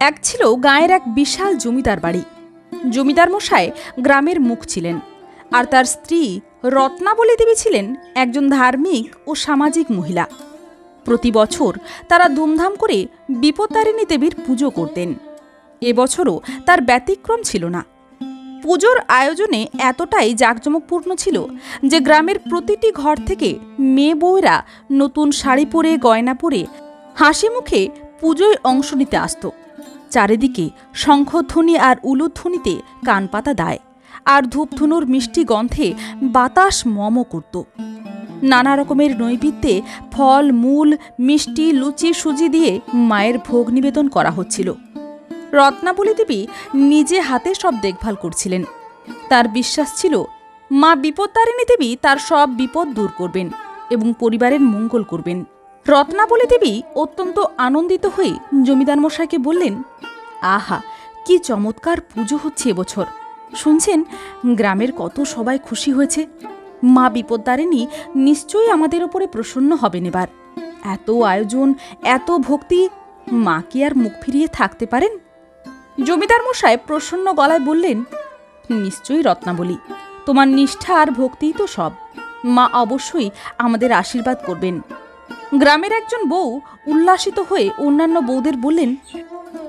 এক ছিল গাঁয়ের এক বিশাল জমিদার বাড়ি। জমিদার মশাই গ্রামের মুখ ছিলেন, আর তার স্ত্রী রত্নাবলী দেবী ছিলেন একজন ধার্মিক ও সামাজিক মহিলা। প্রতি বছর তারা ধুমধাম করে বিপত্তারিণী দেবীর পুজো করতেন। এবছরও তার ব্যতিক্রম ছিল না। পুজোর আয়োজনে এতটাই জাঁকজমকপূর্ণ ছিল যে গ্রামের প্রতিটি ঘর থেকে মেয়ে বউয়েরা নতুন শাড়ি পরে, গয়না পরে হাসি মুখে পুজোয় অংশ নিতে আসত। চারিদিকে শঙ্খধ্বনি আর উলুধ্বনিতে কানপাতা দায়, আর ধূপধুনুর মিষ্টি গন্ধে বাতাস মম করত। নানা রকমের নৈবেদ্যে ফল, মূল, মিষ্টি, লুচি, সুজি দিয়ে মায়ের ভোগ নিবেদন করা হচ্ছিল। রত্নাবলী দেবী নিজে হাতে সব দেখভাল করছিলেন। তার বিশ্বাস ছিল, মা বিপত্তারিণী দেবী তার সব বিপদ দূর করবেন এবং পরিবারের মঙ্গল করবেন। রত্নাবলী দেবী অত্যন্ত আনন্দিত হয়ে জমিদার মশাইকে বললেন, আহা, কি চমৎকার পুজো হচ্ছে এবছর। শুনছেন, গ্রামের কত সবাই খুশি হয়েছে। মা বিপদ্দারিণী নিশ্চয়ই আমাদের ওপরে প্রসন্ন হবেন এবার। এত আয়োজন, এত ভক্তি, মা কি আর মুখ ফিরিয়ে থাকতে পারেন? জমিদার মশাই প্রসন্ন গলায় বললেন, নিশ্চয়ই রত্নাবলী, তোমার নিষ্ঠা আর ভক্তিই তো সব। মা অবশ্যই আমাদের আশীর্বাদ করবেন। গ্রামের একজন বউ উল্লাসিত হয়ে অন্যান্য বউদের বললেন,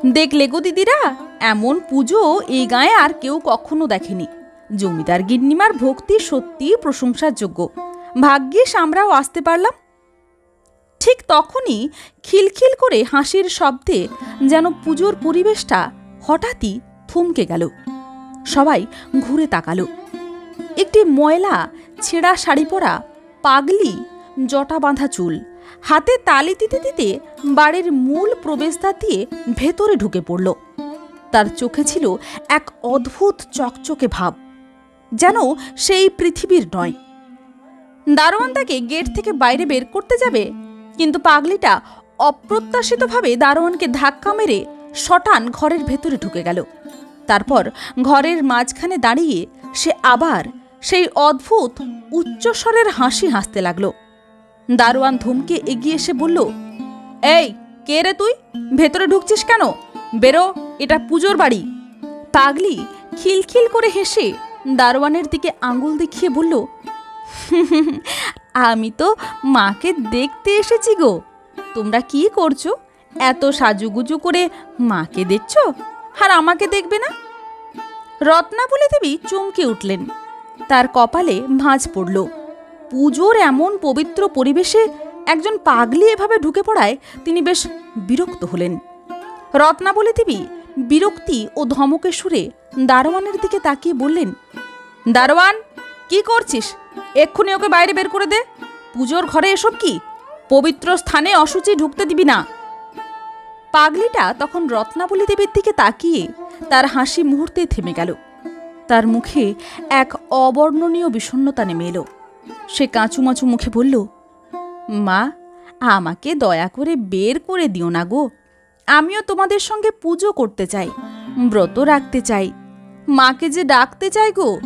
দেখলে গো দিদিরা, এমন পুজো এই গায়ে আর কেউ কখনো দেখেনি। জমিদার গিন্নিমার ভক্তি সত্যিই প্রশংসার যোগ্য ভাগ্যিস আমরাও আসতে পারলাম। ঠিক তখনই খিলখিল করে হাসির শব্দে যেন পুজোর পরিবেশটা হঠাৎই থমকে গেল। সবাই ঘুরে তাকালো। একটি ময়লা ছেঁড়া শাড়ি পরা পাগলি জটা বাঁধা চুল হাতে তালি দিতে দিতে বাড়ির মূল প্রবেশদ্বার দিয়ে ভেতরে ঢুকে পড়ল। তার চোখে ছিল এক অদ্ভুত চকচকে ভাব, যেন সেই পৃথিবীর নয়। দারোয়ান তাকে গেট থেকে বাইরে বের করতে যাবে, কিন্তু পাগলিটা অপ্রত্যাশিতভাবে দারোয়ানকে ধাক্কা মেরে শটান ঘরের ভেতরে ঢুকে গেল। তারপর ঘরের মাঝখানে দাঁড়িয়ে সে আবার সেই অদ্ভুত উচ্চস্বরের হাসি হাসতে লাগল। দারোয়ান ধমকে এগিয়ে এসে বলল, এই, কে রে তুই? ভেতরে ঢুকছিস কেন? বেরো, এটা পুজোর বাড়ি। পাগলি খিলখিল করে হেসে দারোয়ানের দিকে আঙুল দেখিয়ে বলল আমি তো মাকে দেখতে এসেছি গো। তোমরা কি করছ? এত সাজুগুজু করে মাকে দেখছ? আর আমাকে দেখবে না? রত্নাবলী দেবী চমকে উঠলেন। তার কপালে ভাঁজ পড়ল। পুজোর এমন পবিত্র পরিবেশে একজন পাগলি এভাবে ঢুকে পড়ায়, তিনি বেশ বিরক্ত হলেন। রত্নাবলী দেবী বিরক্তি ও ধমকে সুরে দারোয়ানের দিকে তাকিয়ে বললেন, দারোয়ান, কি করছিস? এক্ষুনি ওকে বাইরে বের করে দে। পুজোর ঘরে এসব কি? পবিত্র স্থানে অসুচি ঢুকতে দিবি না। পাগলিটা তখন রত্নাবলী দেবীর দিকে তাকিয়ে তার হাসি মুহূর্তে থেমে গেল। তার মুখে এক অবর্ণনীয় বিষণ্ণতা নেমে এলো। সে কাঁচু কাঁচুমাচু মুখে বলল, মা, আমাকে দয়া করে বের করে দিও না গো। আমিও তোমাদের সঙ্গে পুজো করতে চাই, ব্রত রাখতে চাই। মাকে যে ডাকতে চাই গো।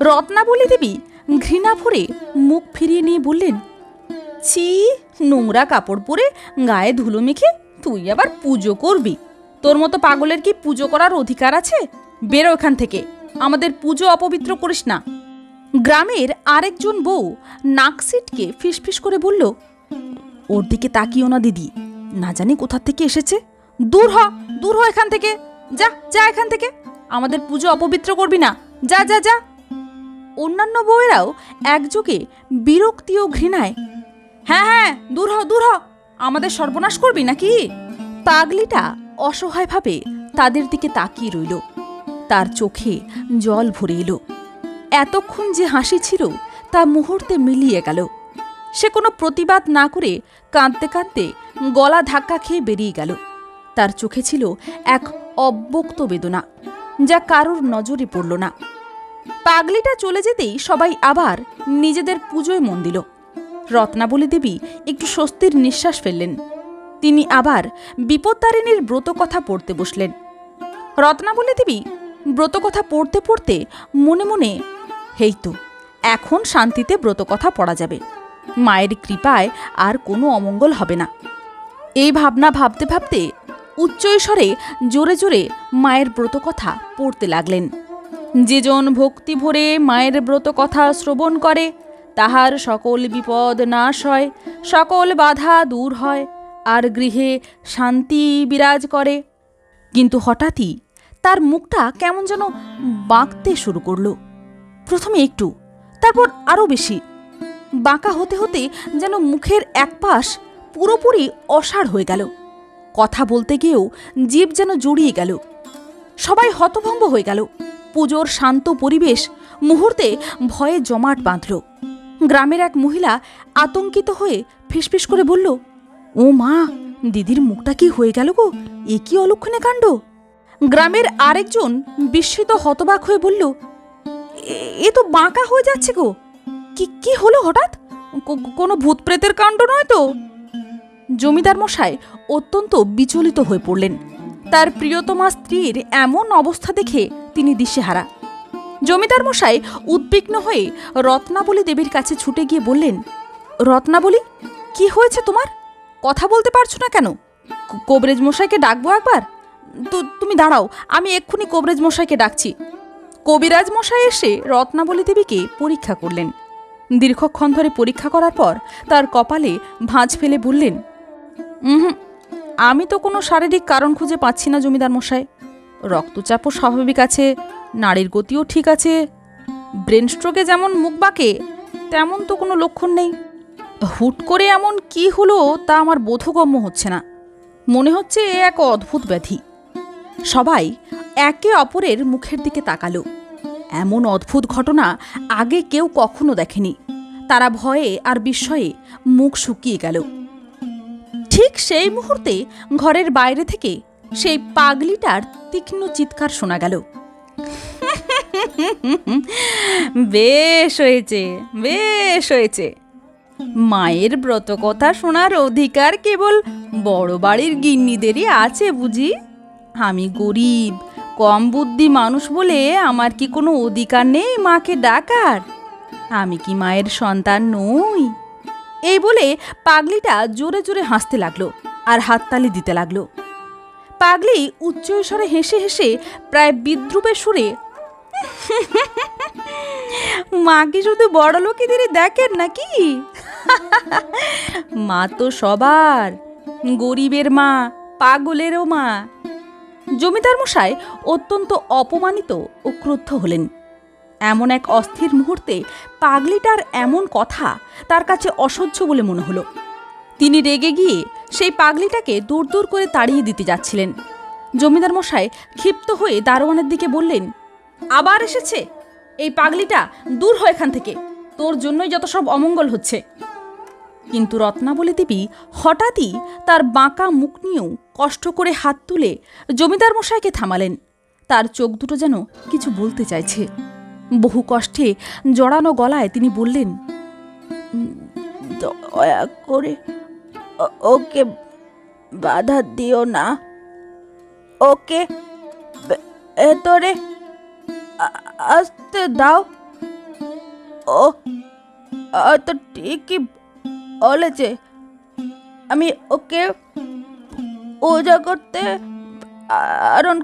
রত্নাবলী দেবী, ঘৃণা ভরে মুখ ফিরিয়ে নিয়ে বললেন, ছি, নোংরা কাপড় পরে গায়ে ধুলো মেখে তুই আবার পুজো করবি। তোর মতো পাগলের কি পুজো করার অধিকার আছে? বেরো এখান থেকে। আমাদের পুজো অপবিত্র করিস না। গ্রামের আরেকজন বউ নাকসিটকে ফিসফিস করে বলল, ওর দিকে তাকিও না, দিদি। না জানি কোথা থেকে এসেছে। দূর হ দূর হ এখান থেকে। যা যা এখান থেকে। আমাদের পুজো অপবিত্র করবি না। যা যা যা। অন্যান্য বউয়েরাও একযোগে বিরক্তি ও ঘৃণায় হ্যাঁ হ্যাঁ দূর হ দূর হ। আমাদের সর্বনাশ করবি নাকি? পাগলিটা অসহায়ভাবে তাদের দিকে তাকিয়ে রইল। তার চোখে জল ভরে এলো। এতক্ষণ যে হাসি ছিল, তা মুহূর্তে মিলিয়ে গেল। সে কোনো প্রতিবাদ না করে কাঁদতে কাঁদতে গলা ধাক্কা খেয়ে বেরিয়ে গেল। তার চোখে ছিল এক অব্যক্ত বেদনা, যা কারোর নজরে পড়ল না। পাগলিটা চলে যেতেই সবাই আবার নিজেদের পুজোয় মন দিল। রত্নাবলী দেবী একটু স্বস্তির নিঃশ্বাস ফেললেন। তিনি আবার বিপত্তারিণীর ব্রত কথা পড়তে বসলেন। রত্নাবলী দেবী ব্রত কথা পড়তে পড়তে মনে মনে হেই তো এখন শান্তিতে ব্রত কথা পড়া যাবে। মায়ের কৃপায় আর কোনো অমঙ্গল হবে না। এই ভাবনা ভাবতে ভাবতে উচ্চৈস্বরে জোরে জোরে মায়ের ব্রত কথা পড়তে লাগলেন। যেজন ভক্তি ভরে মায়ের ব্রত কথা শ্রবণ করে, তাহার সকল বিপদ নাশ হয়, সকল বাধা দূর হয়, আর গৃহে শান্তি বিরাজ করে। কিন্তু হঠাৎই তার মুখটা কেমন যেন বাঁকতে শুরু করল। প্রথমে একটু, তারপর আরও বেশি। বাঁকা হতে হতে যেন মুখের এক পাশ পুরোপুরি অসাড় হয়ে গেল। কথা বলতে গিয়েও জীব যেন জড়িয়ে গেল। সবাই হতভম্ব হয়ে গেল। পুজোর শান্ত পরিবেশ মুহূর্তে ভয়ে জমাট বাঁধল। গ্রামের এক মহিলা আতঙ্কিত হয়ে ফিসফিস করে বলল, ও মা, দিদির মুখটা কি হয়ে গেল গো? এ কি অলক্ষণে কাণ্ড? গ্রামের আরেকজন বিস্মিত হতবাক হয়ে বলল "এ- তো বাঁকা হয়ে যাচ্ছে গো। কি কি হলো হঠাৎ? কোনো ভূত প্রেতের কাণ্ড নয় তো? জমিদার মশাই অত্যন্ত বিচলিত হয়ে পড়লেন। তার প্রিয়তমা স্ত্রীর এমন অবস্থা দেখে তিনি দিশেহারা। জমিদার মশাই উদ্বিগ্ন হয়ে রত্নাবলী দেবীর কাছে ছুটে গিয়ে বললেন, রত্নাবলী, কি হয়েছে তোমার? কথা বলতে পারছ না কেন? কবরেজ মশাইকে ডাকবো একবার? তো, তুমি দাঁড়াও, আমি এক্ষুনি কবরেজ মশাইকে ডাকছি। কবিরাজ মশাই এসে রত্নাবলী দেবীকে পরীক্ষা করলেন। দীর্ঘক্ষণ ধরে পরীক্ষা করার পর তার কপালে ভাঁজ ফেলে বললেন হুম আমি তো কোনো শারীরিক কারণ খুঁজে পাচ্ছি না জমিদার মশাই। রক্তচাপও স্বাভাবিক আছে, নাড়ির গতিও ঠিক আছে, ব্রেন স্ট্রোকে যেমন মুখ বাঁকে, তেমন তো কোনো লক্ষণ নেই। হুট করে এমন কি হলো তা আমার বোধগম্য হচ্ছে না। মনে হচ্ছে এ এক অদ্ভুত ব্যাধি। সবাই একে অপরের মুখের দিকে তাকালো। এমন অদ্ভুত ঘটনা আগে কেউ কখনো দেখেনি। তারা ভয়ে আর বিস্ময়ে মুখ শুকিয়ে গেল। ঠিক সেই মুহূর্তে ঘরের বাইরে থেকে সেই পাগলিটার তীক্ষ্ণ চিৎকার শোনা গেল। বেশ হয়েছে বেশ হয়েছে। মায়ের ব্রত কথা শোনার অধিকার কেবল বড় বাড়ির গিন্নিদেরই আছে বুঝি? আমি গরিব কম বুদ্ধি মানুষ বলে আমার কি কোনো অধিকার নেই মাকে ডাকার? আমি কি মায়ের সন্তান নই? এই বলে পাগলিটা জোরে জোরে হাসতে লাগল আর হাততালি দিতে লাগল। পাগলি উচ্চস্বরে হেসে হেসে প্রায় বিদ্রুপের সুরে, মা কি শুধু বড় লোকেদেরই দেখেন নাকি? মা তো সবার, গরিবের মা, পাগলেরও মা। জমিদার মশাই অত্যন্ত অপমানিত ও ক্রুদ্ধ হলেন। এমন এক অস্থির মুহূর্তে পাগলিটার এমন কথা তার কাছে অসহ্য বলে মনে হলো। তিনি রেগে গিয়ে সেই পাগলিটাকে দূর দূর করে তাড়িয়ে দিতে যাচ্ছিলেন। জমিদার মশাই ক্ষিপ্ত হয়ে দারোয়ানের দিকে বললেন, আবার এসেছে? এই পাগলিটা দূর হয় এখান থেকে। তোর জন্যই যত সব অমঙ্গল হচ্ছে। কিন্তু রত্নাবলী দেবী হঠাৎই তার বাঁকা মুখ নিয়েও কষ্ট করে হাত তুলে জমিদার মশাইকে থামালেন। তার চোখ দুটো যেন কিছু বলতে চাইছে। বহু কষ্টে জড়ানো গলায় তিনি বললেন, দয়া করে ওকে বাধা দিও না। ওকে ভেতরে আ- আসতে দাও। ও তো ঠিকই বলেছে আমি ওকে পূজা করতে বারণ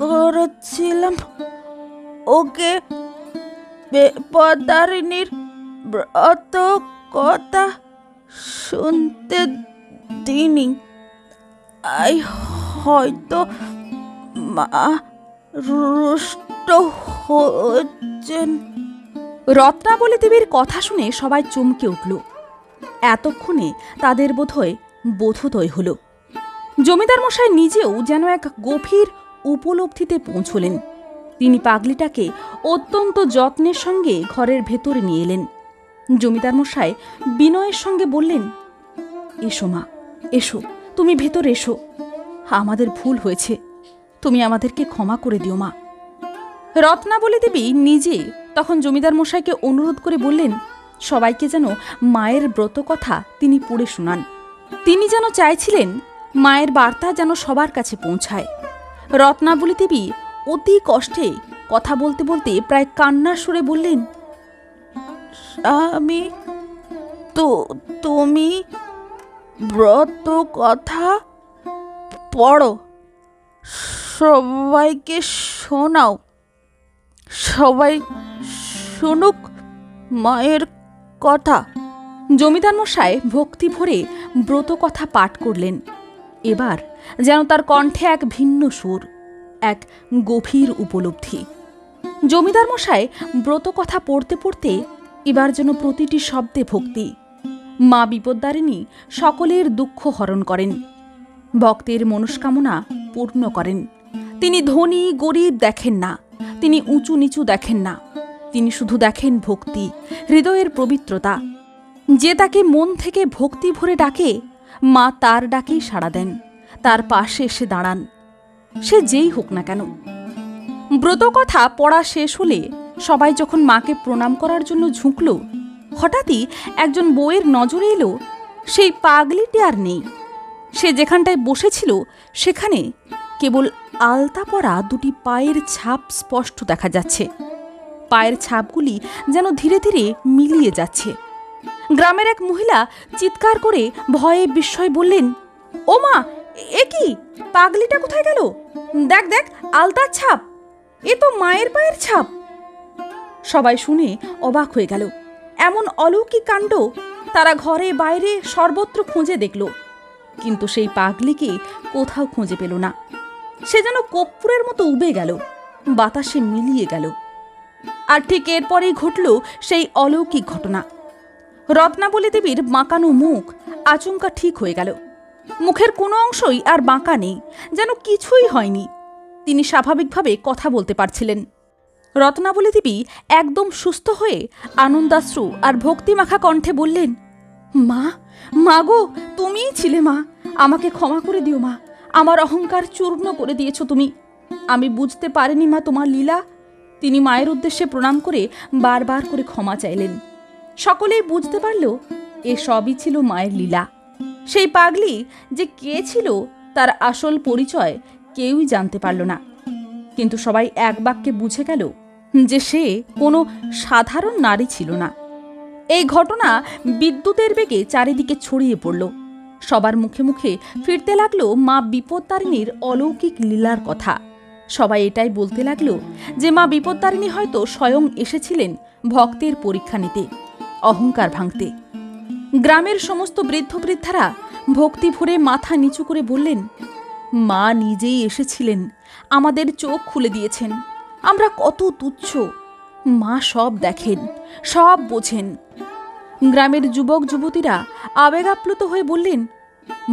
করেছিলাম। ওকে বেপদারিণীর ব্রত কথা শুনতে দিনি আই হয়তো মা রুষ্ট হচ্ছেন রত্নাবলী দেবীর কথা শুনে সবাই চমকে উঠল। এতক্ষণে তাদের বোধহয় বোধোদয় হল। জমিদার মশাই নিজেও যেন এক গভীর উপলব্ধিতে পৌঁছলেন। তিনি পাগলিটাকে অত্যন্ত যত্নের সঙ্গে ঘরের ভেতরে নিয়ে এলেন। জমিদার মশাই বিনয়ের সঙ্গে বললেন, এসো মা, এসো, তুমি ভেতরে এসো। আমাদের ভুল হয়েছে। তুমি আমাদেরকে ক্ষমা করে দিও মা। রত্নাবলী দেবী নিজে তখন জমিদার মশাইকে অনুরোধ করে বললেন সবাইকে যেন মায়ের ব্রত কথা তিনি পড়ে শোনান। তিনি যেন চাইছিলেন মায়ের বার্তা যেন সবার কাছে পৌঁছায়। রত্নাবলী দেবী অতি কষ্টে কথা বলতে বলতে প্রায় কান্নার সুরে বললেন আমি তো তুমি ব্রত কথা পড়ো, সবাইকে শোনাও, সবাই শুনুক মায়ের কথা। জমিদার মশাই ভক্তি ভরে ব্রত কথা পাঠ করলেন। এবার যেন তার কণ্ঠে এক ভিন্ন সুর, এক গভীর উপলব্ধি। জমিদার মশাই ব্রত কথা পড়তে পড়তে এবার যেন প্রতিটি শব্দে ভক্তি। মা বিপদ্দারিণী সকলের দুঃখ হরণ করেন। ভক্তের মনস্কামনা পূর্ণ করেন। তিনি ধনী, গরিব দেখেন না। তিনি উঁচু নিচু দেখেন না। তিনি শুধু দেখেন ভক্তি, হৃদয়ের পবিত্রতা। যে তাকে মন থেকে ভক্তি ভরে ডাকে, মা তার ডাকেই সাড়া দেন, তার পাশে এসে দাঁড়ান। সে যেই হোক না কেন। ব্রতকথা পড়া শেষ হলে সবাই যখন মাকে প্রণাম করার জন্য ঝুঁকল, হঠাৎই একজন বউয়ের নজরে এলো, সেই পাগলিটি আর নেই। সে যেখানটায় বসেছিল, সেখানে কেবল আলতা পরা দুটি পায়ের ছাপ স্পষ্ট দেখা যাচ্ছে। পায়ের ছাপগুলি যেন ধীরে ধীরে মিলিয়ে যাচ্ছে। গ্রামের এক মহিলা চিৎকার করে ভয়ে বিস্ময় বললেন, ও মা, এ কি? পাগলিটা কোথায় গেল? দেখ দেখ, আলতার ছাপ। এ তো মায়ের পায়ের ছাপ। সবাই শুনে অবাক হয়ে গেল। এমন অলৌকিক কাণ্ড তারা ঘরে বাইরে সর্বত্র খুঁজে দেখল। কিন্তু সেই পাগলিকে কোথাও খুঁজে পেল না। সে যেন কপ্পুরের মতো উবে গেল। বাতাসে মিলিয়ে গেল। আর ঠিক এরপরেই ঘটল সেই অলৌকিক ঘটনা। রত্নাবলী দেবীর বাঁকানো মুখ আচমকা ঠিক হয়ে গেল। মুখের কোনো অংশই আর বাঁকা নেই, যেন কিছুই হয়নি। তিনি স্বাভাবিকভাবে কথা বলতে পারছিলেন। রত্নাবলী দেবী একদম সুস্থ হয়ে আনন্দাশ্রু আর ভক্তিমাখা কণ্ঠে বললেন, মা মা গো, তুমিই ছিলে মা। আমাকে ক্ষমা করে দিও মা। আমার অহংকার চূর্ণ করে দিয়েছ তুমি। আমি বুঝতে পারিনি মা তোমার লীলা। তিনি মায়ের উদ্দেশ্যে প্রণাম করে বারবার করে ক্ষমা চাইলেন। সকলেই বুঝতে পারল এ সবই ছিল মায়ের লীলা। সেই পাগলি যে কে ছিল তার আসল পরিচয় কেউই জানতে পারল না। কিন্তু সবাই এক বাক্যে বুঝে গেল যে সে কোনো সাধারণ নারী ছিল না। এই ঘটনা বিদ্যুতের বেগে চারিদিকে ছড়িয়ে পড়ল। সবার মুখে মুখে ফিরতে লাগল মা বিপত্তারিণীর অলৌকিক লীলার কথা। সবাই এটাই বলতে লাগল যে মা বিপত্তারিণী হয়তো স্বয়ং এসেছিলেন ভক্তের পরীক্ষা নিতে, অহংকার ভাঙতে। গ্রামের সমস্ত বৃদ্ধ বৃদ্ধারা ভক্তি ভরে মাথা নিচু করে বললেন, মা নিজেই এসেছিলেন, আমাদের চোখ খুলে দিয়েছেন, আমরা কত তুচ্ছ, মা সব দেখেন, সব বোঝেন। গ্রামের যুবক যুবতীরা আবেগাপ্লুত হয়ে বললেন,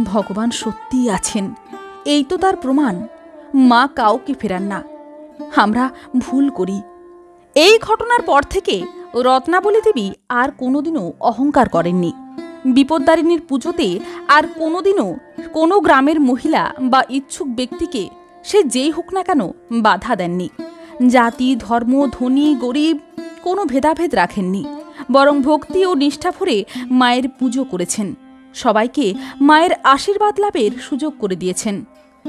ভগবান সত্যিই আছেন, এই তো তার প্রমাণ। মা কাউকে ফেরান না। আমরা ভুল করি। এই ঘটনার পর থেকে রত্নাবলী দেবী আর কোনোদিনও অহংকার করেননি। বিপদ্দারিণীর পুজোতে আর কোনোদিনও কোনো গ্রামের মহিলা বা ইচ্ছুক ব্যক্তিকে সে যেই হোক না কেন বাধা দেননি। জাতি, ধর্ম, ধনী, গরিব কোনো ভেদাভেদ রাখেননি। বরং ভক্তি ও নিষ্ঠা ভরে মায়ের পুজো করেছেন। সবাইকে মায়ের আশীর্বাদ লাভের সুযোগ করে দিয়েছেন।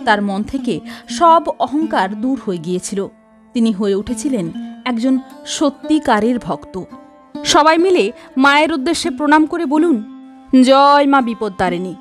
তার মন থেকে সব অহংকার দূর হয়ে গিয়েছিল। তিনি হয়ে উঠেছিলেন একজন সত্যিকারের ভক্ত। সবাই মিলে মায়ের উদ্দেশ্যে প্রণাম করে বলুন, জয় মা বিপদ তারিণী।